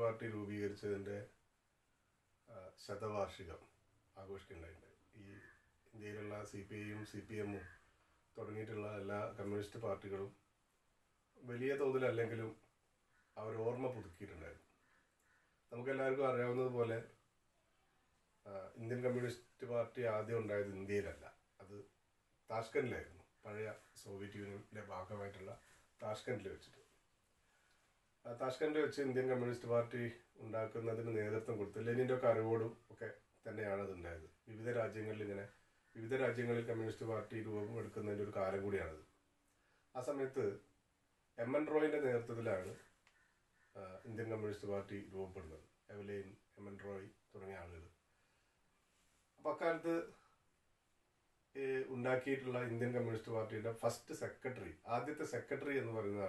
Party രൂപീകരിച്ചതിന്റെ ശതവാർഷികം ആഘോഷിക്കുന്നുണ്ടായിട്ടുണ്ട് ഈ ഇന്ത്യയിലുള്ള സി പി ഐയും സി പി എമ്മും തുടങ്ങിയിട്ടുള്ള എല്ലാ കമ്മ്യൂണിസ്റ്റ് പാർട്ടികളും വലിയ തോതിലല്ലെങ്കിലും അവർ ഓർമ്മ പുതുക്കിയിട്ടുണ്ടായിരുന്നു. നമുക്കെല്ലാവർക്കും അറിയാവുന്നതുപോലെ ഇന്ത്യൻ കമ്മ്യൂണിസ്റ്റ് പാർട്ടി ആദ്യം ഉണ്ടായത് ഇന്ത്യയിലല്ല. അത് താഷ്കൻഡിലായിരുന്നു പഴയ സോവിയറ്റ് യൂണിയന്റെ ഭാഗമായിട്ടുള്ള താഷ്കൻഡിൽ വെച്ചിട്ട്. താഷ്കണ്ടിൽ വെച്ച് ഇന്ത്യൻ കമ്മ്യൂണിസ്റ്റ് പാർട്ടി ഉണ്ടാക്കുന്നതിന് നേതൃത്വം കൊടുത്തു ലെനിന്റെ ഒക്കെ അറിവോടും ഒക്കെ തന്നെയാണ് അതുണ്ടായത്. വിവിധ രാജ്യങ്ങളിൽ ഇങ്ങനെ വിവിധ രാജ്യങ്ങളിൽ കമ്മ്യൂണിസ്റ്റ് പാർട്ടി രൂപം എടുക്കുന്നതിന്റെ ഒരു കാലം കൂടിയാണത്. ആ സമയത്ത് എം എൻ റോയിന്റെ നേതൃത്വത്തിലാണ് ഇന്ത്യൻ കമ്മ്യൂണിസ്റ്റ് പാർട്ടി രൂപപ്പെടുന്നത്. എവലൈൻ എം എൻ റോയ് തുടങ്ങിയ ആളുകൾ. അപ്പോൾ അക്കാലത്ത് ഉണ്ടാക്കിയിട്ടുള്ള ഇന്ത്യൻ കമ്മ്യൂണിസ്റ്റ് പാർട്ടിയുടെ ഫസ്റ്റ് സെക്രട്ടറി ആദ്യത്തെ സെക്രട്ടറി എന്ന് പറയുന്ന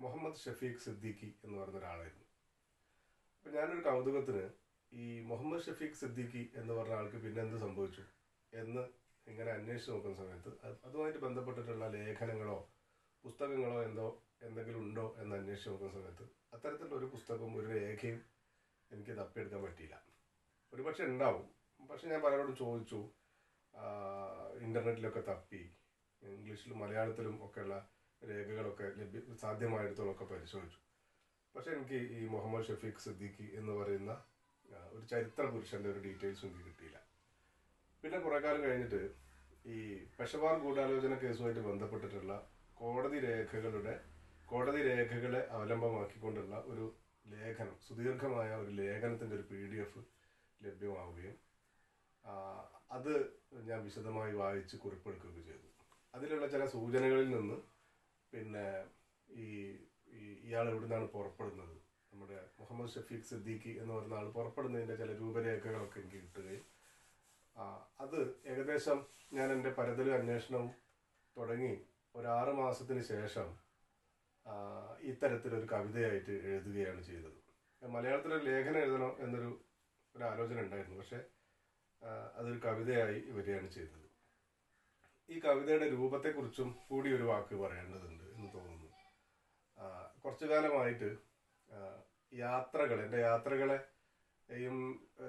മുഹമ്മദ് ഷഫീഖ് സിദ്ദീഖി എന്ന് പറയുന്ന ഒരാളായിരുന്നു. അപ്പം ഞാനൊരു കൗതുകത്തിന് ഈ മുഹമ്മദ് ഷഫീഖ് സിദ്ദീഖി എന്ന് പറഞ്ഞ ആൾക്ക് പിന്നെ എന്ത് സംഭവിച്ചു എന്ന് ഇങ്ങനെ അന്വേഷിച്ച് നോക്കുന്ന സമയത്ത് അതുമായിട്ട് ബന്ധപ്പെട്ടിട്ടുള്ള ലേഖനങ്ങളോ പുസ്തകങ്ങളോ എന്തോ എന്തെങ്കിലും ഉണ്ടോ എന്ന് അന്വേഷിച്ച് നോക്കുന്ന സമയത്ത് അത്തരത്തിലുള്ള ഒരു പുസ്തകവും ഒരു രേഖയും എനിക്ക് തപ്പിയെടുക്കാൻ പറ്റിയില്ല. ഒരുപക്ഷെ ഉണ്ടാവും. പക്ഷെ ഞാൻ പലരോടും ചോദിച്ചു ഇന്റർനെറ്റിലൊക്കെ തപ്പി ഇംഗ്ലീഷിലും മലയാളത്തിലും ഒക്കെയുള്ള രേഖകളൊക്കെ ലഭ്യ സാധ്യമായിടത്തോളമൊക്കെ പരിശോധിച്ചു. പക്ഷെ എനിക്ക് ഈ മുഹമ്മദ് ഷഫീഖ് സിദ്ദീഖി എന്ന് പറയുന്ന ഒരു ചരിത്ര പുരുഷന്റെ ഒരു ഡീറ്റെയിൽസ് എനിക്ക് കിട്ടിയില്ല. പിന്നെ കുറെ കാലം കഴിഞ്ഞിട്ട് ഈ പെഷവാർ ഗൂഢാലോചന കേസുമായിട്ട് ബന്ധപ്പെട്ടിട്ടുള്ള കോടതി രേഖകളുടെ കോടതി രേഖകളെ അവലംബമാക്കിക്കൊണ്ടുള്ള ഒരു ലേഖനം സുദീർഘമായ ഒരു ലേഖനത്തിന്റെ ഒരു പി ഡി എഫ് ലഭ്യമാവുകയും അത് ഞാൻ വിശദമായി വായിച്ച് കുറിപ്പെടുക്കുകയും ചെയ്തു. അതിലുള്ള ചില സൂചനകളിൽ നിന്ന് പിന്നെ ഈ ഇയാൾ എവിടുന്നാണ് പുറപ്പെടുന്നത്? നമ്മുടെ മുഹമ്മദ് ഷഫീഖ് സിദ്ദീഖി എന്ന് പറയുന്ന ആൾ പുറപ്പെടുന്നതിന്റെ ചില രൂപരേഖകളൊക്കെ എനിക്ക് കിട്ടുകയും അത് ഏകദേശം ഞാൻ എന്റെ പരതലും അന്വേഷണവും തുടങ്ങി ഒരാറ് മാസത്തിന് ശേഷം ഇത്തരത്തിലൊരു കവിതയായിട്ട് എഴുതുകയാണ് ചെയ്തത്. മലയാളത്തിലൊരു ലേഖനം എഴുതണം എന്നൊരു ഒരു ആലോചന ഉണ്ടായിരുന്നു. പക്ഷേ അതൊരു കവിതയായി വരികയാണ് ചെയ്തത്. ഈ കവിതയുടെ രൂപത്തെക്കുറിച്ചും കൂടി ഒരു വാക്ക് പറയേണ്ടതുണ്ട് എന്ന് തോന്നുന്നു. കുറച്ചു കാലമായിട്ട് യാത്രകൾ എന്റെ യാത്രകളെയും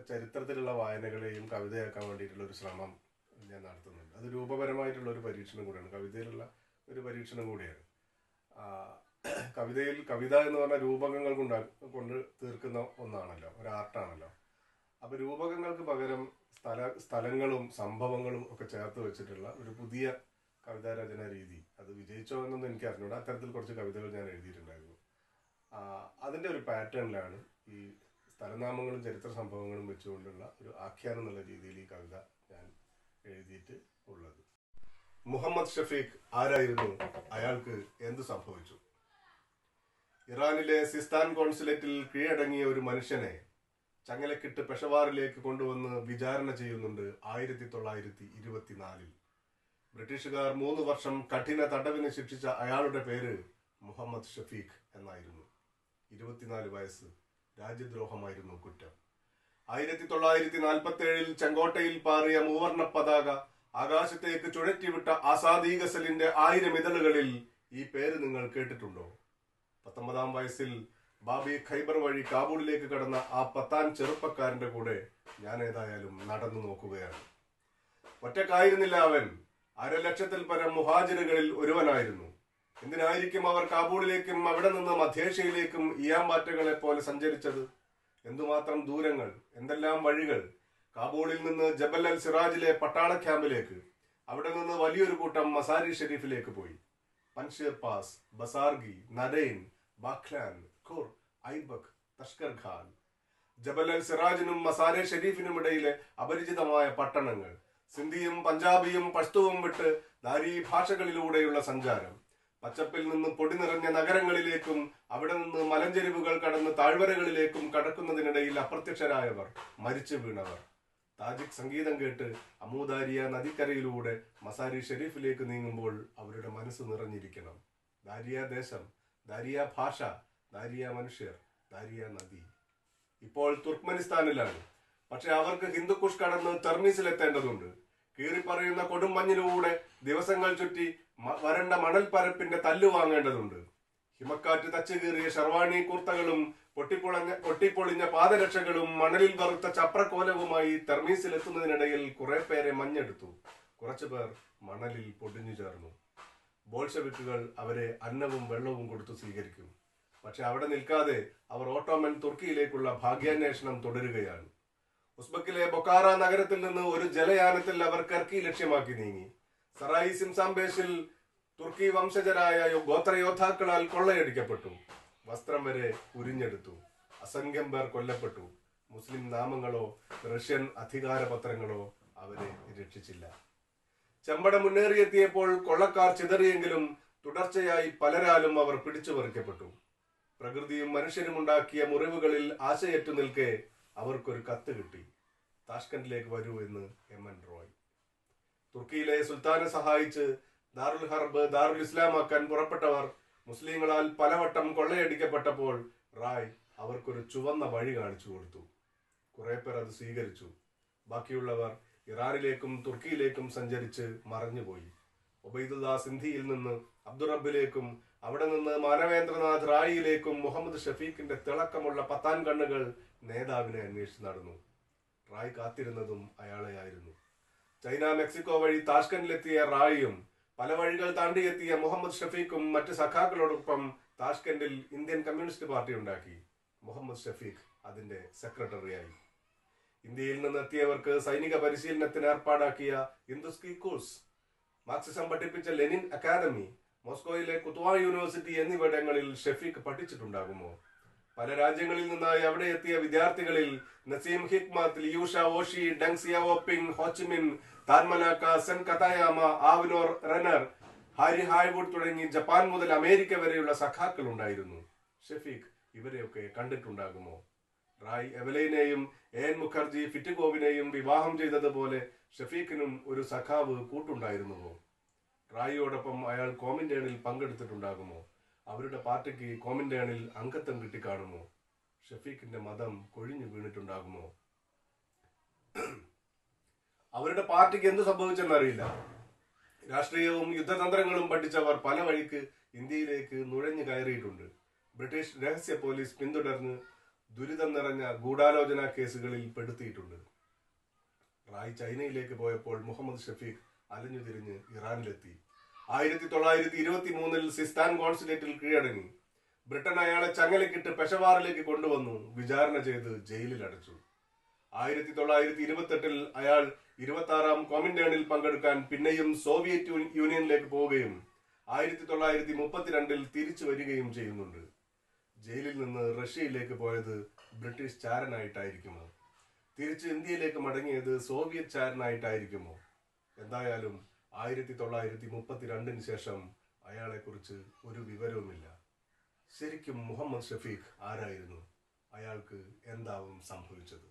ചരിത്രത്തിലുള്ള വായനകളെയും കവിതയാക്കാൻ വേണ്ടിയിട്ടുള്ള ഒരു ശ്രമം ഞാൻ നടത്തുന്നുണ്ട്. അത് രൂപപരമായിട്ടുള്ള ഒരു പരീക്ഷണം കൂടിയാണ്. കവിതയിലുള്ള ഒരു പരീക്ഷണം കൂടിയാണ്. കവിതയിൽ കവിത എന്ന് പറഞ്ഞ രൂപകങ്ങൾ കൊണ്ട് കൊണ്ട് തീർക്കുന്ന ഒന്നാണല്ലോ ഒരു ആർട്ടാണല്ലോ. അപ്പൊ രൂപകങ്ങൾക്ക് പകരം സ്ഥല സ്ഥലങ്ങളും സംഭവങ്ങളും ഒക്കെ ചേർത്ത് വെച്ചിട്ടുള്ള ഒരു പുതിയ കവിതാ രചനാ രീതി. അത് വിജയിച്ചോ എന്നൊന്നും എനിക്ക് അറിഞ്ഞൂട. അത്തരത്തിൽ കുറച്ച് കവിതകൾ ഞാൻ എഴുതിയിട്ടുണ്ടായിരുന്നു. ആ, അതിന്റെ ഒരു പാറ്റേണിലാണ് ഈ സ്ഥലനാമങ്ങളും ചരിത്ര സംഭവങ്ങളും വെച്ചുകൊണ്ടുള്ള ഒരു ആഖ്യാനം എന്നുള്ള രീതിയിൽ ഈ കവിത ഞാൻ എഴുതിയിട്ട് ഉള്ളത്. മുഹമ്മദ് ഷഫീഖ് ആരായിരുന്നു? അയാൾക്ക് എന്ത് സംഭവിച്ചു? ഇറാനിലെ സിസ്താൻ കോൺസുലേറ്റിൽ കീഴടങ്ങിയ ഒരു മനുഷ്യനെ ചങ്ങലക്കിട്ട് പെഷവാറിലേക്ക് കൊണ്ടുവന്ന് വിചാരണ ചെയ്യുന്നുണ്ട് ആയിരത്തി തൊള്ളായിരത്തി ഇരുപത്തിനാലിൽ. ബ്രിട്ടീഷുകാർ മൂന്ന് വർഷം കഠിന തടവിന് ശിക്ഷിച്ച അയാളുടെ പേര് മുഹമ്മദ് ഷഫീഖ് എന്നായിരുന്നു. ഇരുപത്തിനാല് വയസ്സ് രാജ്യദ്രോഹമായിരുന്നു കുറ്റം. ആയിരത്തി തൊള്ളായിരത്തി നാൽപ്പത്തി ഏഴിൽ ചെങ്കോട്ടയിൽ പാറിയ മൂവർണ പതാക ആകാശത്തേക്ക് ചുഴറ്റിവിട്ട ആസാദി ഗസലിന്റെ ആയിരം ഇതളുകളിൽ ഈ പേര് നിങ്ങൾ കേട്ടിട്ടുണ്ടോ? പത്തൊമ്പതാം വയസ്സിൽ ബാബി ഖൈബർ വഴി കാബൂളിലേക്ക് കടന്ന ആ പത്താൻ ചെറുപ്പക്കാരന്റെ കൂടെ ഞാൻ ഏതായാലും നടന്നു നോക്കുകയാണ്. ഒറ്റക്കായിരുന്നില്ല അവൻ. അരലക്ഷത്തിൽ പരം മുഹാജിറുകളിൽ ഒരുവനായിരുന്നു. എന്തിനായിരിക്കും അവർ കാബൂളിലേക്കും അവിടെ നിന്ന് മധ്യേഷ്യയിലേക്കും ഇയാമ്പാറ്റകളെ പോലെ സഞ്ചരിച്ചത്? എന്തുമാത്രം ദൂരങ്ങൾ എന്തെല്ലാം വഴികൾ? കാബൂളിൽ നിന്ന് ജബൽ അൽ സിറാജിലെ പട്ടാള ക്യാമ്പിലേക്ക് അവിടെ നിന്ന് വലിയൊരു കൂട്ടം മസാരി ഷെരീഫിലേക്ക് പോയി. പൻഷീർ പാസ് ബസാർഗി നരൈൻ ബാഖ്ലാൻ ഖുർ ഐബക് തഷ്കർ ഖാൻ. ജബൽ അൽ സിറാജിനും മസാരെ ഷെരീഫിനും ഇടയിലെ അപരിചിതമായ പട്ടണങ്ങൾ. സിന്ധിയും പഞ്ചാബിയും പഷ്തുവും വിട്ട് ദാരി ഭാഷകളിലൂടെയുള്ള സഞ്ചാരം. പച്ചപ്പിൽ നിന്ന് പൊടി നിറഞ്ഞ നഗരങ്ങളിലേക്കും അവിടെ നിന്ന് മലഞ്ചെരിവുകൾ കടന്ന് താഴ്വരകളിലേക്കും കടക്കുന്നതിനിടയിൽ അപ്രത്യക്ഷരായവർ മരിച്ചു വീണവർ. താജിക് സംഗീതം കേട്ട് അമൂദാരിയ നദിക്കരയിലൂടെ മസാരി ഷെരീഫിലേക്ക് നീങ്ങുമ്പോൾ അവരുടെ മനസ്സ് നിറഞ്ഞിരിക്കണം. ദാരിയ ദേശം ദാരിയ ഭാഷ ദാരിയ മനുഷ്യർ ദാരിയ നദി. ഇപ്പോൾ തുർക്ക്മനിസ്ഥാനിലാണ്. പക്ഷെ അവർക്ക് ഹിന്ദുക്കുഷ് കടന്ന് തെർമീസിലെത്തേണ്ടതുണ്ട്. കീറിപ്പറയുന്ന കൊടുമഞ്ഞിലൂടെ ദിവസങ്ങൾ ചുറ്റി വരണ്ട മണൽ പരപ്പിന്റെ തല്ലു വാങ്ങേണ്ടതുണ്ട്. ഹിമക്കാറ്റ് തച്ചു കീറിയ ഷർവാണി കുർത്തകളും പൊട്ടിപ്പൊളഞ്ഞ പൊട്ടിപ്പൊളിഞ്ഞ പാദരക്ഷകളും മണലിൽ വറുത്ത ചപ്രക്കോലവുമായി തെർമീസിൽ എത്തുന്നതിനിടയിൽ കുറെ പേരെ മഞ്ഞെടുത്തു. കുറച്ചു പേർ മണലിൽ പൊടിഞ്ഞു ചേർന്നു. ബോൾഷവിക്കുകൾ അവരെ അന്നവും വെള്ളവും കൊടുത്തു സ്വീകരിക്കും. പക്ഷെ അവിടെ നിൽക്കാതെ അവർ ഓട്ടോമൻ തുർക്കിയിലേക്കുള്ള ഭാഗ്യാന്വേഷണം തുടരുകയാണ്. ഉസ്ബക്കിലെ ബൊക്കാറ നഗരത്തിൽ നിന്ന് ഒരു ജലയാനത്തിൽ അവർ കർക്കി ലക്ഷ്യമാക്കി നീങ്ങി. സറായി സിംസാംബേഷിൽ തുർക്കി വംശജരായ ഗോത്രയോദ്ധാക്കളാൽ കൊള്ളയടിക്കപ്പെട്ടു. വസ്ത്രം വരെ ഉരിഞ്ഞെടുത്തു. അസംഖ്യം പേർ കൊല്ലപ്പെട്ടു. മുസ്ലിം നാമങ്ങളോ റഷ്യൻ അധികാരപത്രങ്ങളോ അവരെ രക്ഷിച്ചില്ല. ചെമ്പട മുന്നേറിയെത്തിയപ്പോൾ കൊള്ളക്കാർ ചിതറിയെങ്കിലും തുടർച്ചയായി പലരാലും അവർ പിടിച്ചു പറിക്കപ്പെട്ടു പ്രകൃതിയും മനുഷ്യരും ഉണ്ടാക്കിയ മുറിവുകളിൽ ആശയറ്റു നിൽക്കെ അവർക്കൊരു കത്ത് കിട്ടി. താഷ്കണ്ടിലേക്ക് വരൂ എന്ന് എം എൻ റോയ്. തുർക്കിയിലെ സുൽത്താനെ സഹായിച്ച് ദാറുൽ ഹർബ് ദാറുൽ ഇസ്ലാമാക്കാൻ പുറപ്പെട്ടവർ മുസ്ലിങ്ങളാൽ പലവട്ടം കൊള്ളയടിക്കപ്പെട്ടപ്പോൾ റായ് അവർക്കൊരു ചുവന്ന വഴി കാണിച്ചു കൊടുത്തു. കുറെ പേർ അത് സ്വീകരിച്ചു. ബാക്കിയുള്ളവർ ഇറാനിലേക്കും തുർക്കിയിലേക്കും സഞ്ചരിച്ച് മറഞ്ഞുപോയി. ഒബൈദുല്ല സിന്ധിയിൽ നിന്ന് അബ്ദുറബിലേക്കും അവിടെ നിന്ന് മാനവേന്ദ്രനാഥ് റായിയിലേക്കും മുഹമ്മദ് ഷഫീഖിന്റെ തിളക്കമുള്ള പത്താൻ കണ്ണുകൾ നേതാവിനെ അന്വേഷിച്ച് നടന്നു. റായ് കാത്തിരുന്നതും അയാളെയായിരുന്നു ചൈന മെക്സിക്കോ വഴി താഷ്കന്റിലെത്തിയ റായിയും പല വഴികൾ താണ്ടിയെത്തിയ മുഹമ്മദ് ഷഫീഖും മറ്റ് സഖാക്കളോടൊപ്പം താഷ്കന്റിൽ ഇന്ത്യൻ കമ്മ്യൂണിസ്റ്റ് പാർട്ടി ഉണ്ടാക്കി. മുഹമ്മദ് ഷഫീഖ് അതിന്റെ സെക്രട്ടറിയായി. ഇന്ത്യയിൽ നിന്നെത്തിയവർക്ക് സൈനിക പരിശീലനത്തിന് ഏർപ്പാടാക്കിയ ഹിന്ദുസ്കി കോഴ്സ്. മാർക്സിസം പഠിപ്പിച്ച ലെനിൻ അക്കാദമി മോസ്കോയിലെ കുത്വ യൂണിവേഴ്സിറ്റി എന്നിവിടങ്ങളിൽ ഷെഫീഖ് പഠിച്ചിട്ടുണ്ടാകുമോ? പല രാജ്യങ്ങളിൽ നിന്നായി അവിടെ എത്തിയ വിദ്യാർത്ഥികളിൽ Nazim Hikmet Liu Shaoqi Deng Xiaoping Ho Chi Minh Tan Malaka Sen Katayama ആവിനോർ റെനർ ഹാരി ഹായ്വുഡ് തുടങ്ങി ജപ്പാൻ മുതൽ അമേരിക്ക വരെയുള്ള സഖാക്കൾ ഉണ്ടായിരുന്നു. ഷെഫീഖ് ഇവരെയൊക്കെ കണ്ടിട്ടുണ്ടാകുമോ? റായ് എവലൈനെയും എൻ മുഖർജി ഫിറ്റുഗോവിനെയും വിവാഹം ചെയ്തതുപോലെ ഷഫീഖിനും ഒരു സഖാവ് കൂട്ടുണ്ടായിരുന്നുവോ? റായിയോടൊപ്പം അയാൾ കോമിന്റേണിൽ പങ്കെടുത്തിട്ടുണ്ടാകുമോ? അവരുടെ പാർട്ടിക്ക് കോമിന്റേണിൽ അംഗത്വം കിട്ടിക്കാണുമോ? ഷഫീഖിന്റെ മതം കൊഴിഞ്ഞു വീണിട്ടുണ്ടാകുമോ? അവരുടെ പാർട്ടിക്ക് എന്ത് സംഭവിച്ചെന്നറിയില്ല. രാഷ്ട്രീയവും യുദ്ധതന്ത്രങ്ങളും പഠിച്ചവർ പല വഴിക്ക് ഇന്ത്യയിലേക്ക് നുഴഞ്ഞു കയറിയിട്ടുണ്ട്. ബ്രിട്ടീഷ് രഹസ്യ പോലീസ് പിന്തുടർന്ന് ദുരിതം നിറഞ്ഞ ഗൂഢാലോചന കേസുകളിൽ പെടുത്തിയിട്ടുണ്ട്. റായ് ചൈനയിലേക്ക് പോയപ്പോൾ മുഹമ്മദ് ഷഫീഖ് അലഞ്ഞു തിരിഞ്ഞ് ഇറാനിലെത്തി. ആയിരത്തി തൊള്ളായിരത്തി ഇരുപത്തി മൂന്നിൽ സിസ്താൻ കോൺസുലേറ്റിൽ കീഴടങ്ങി. ബ്രിട്ടൻ അയാളെ ചങ്ങലക്കിട്ട് പെഷവാറിലേക്ക് കൊണ്ടുവന്നു വിചാരണ ചെയ്ത് ജയിലിൽ അടച്ചു ആയിരത്തി തൊള്ളായിരത്തി ഇരുപത്തെട്ടിൽ അയാൾ ഇരുപത്തി ആറാം കോമിന്റേണിൽ പങ്കെടുക്കാൻ പിന്നെയും സോവിയറ്റ് യൂണിയനിലേക്ക് പോവുകയും ആയിരത്തി തൊള്ളായിരത്തി മുപ്പത്തിരണ്ടിൽ തിരിച്ചു വരികയും ചെയ്യുന്നുണ്ട്. ജയിലിൽ നിന്ന് റഷ്യയിലേക്ക് പോയത് ബ്രിട്ടീഷ് ചാരനായിട്ടായിരിക്കുമോ? തിരിച്ച് ഇന്ത്യയിലേക്ക് മടങ്ങിയത് സോവിയറ്റ് ചാരനായിട്ടായിരിക്കുമോ? എന്തായാലും ആയിരത്തി തൊള്ളായിരത്തി മുപ്പത്തിരണ്ടിന് ശേഷം അയാളെക്കുറിച്ച് ഒരു വിവരവുമില്ല. ശരിക്കും മുഹമ്മദ് ഷഫീഖ് ആരായിരുന്നു? അയാൾക്ക് എന്താവും സംഭവിച്ചത്?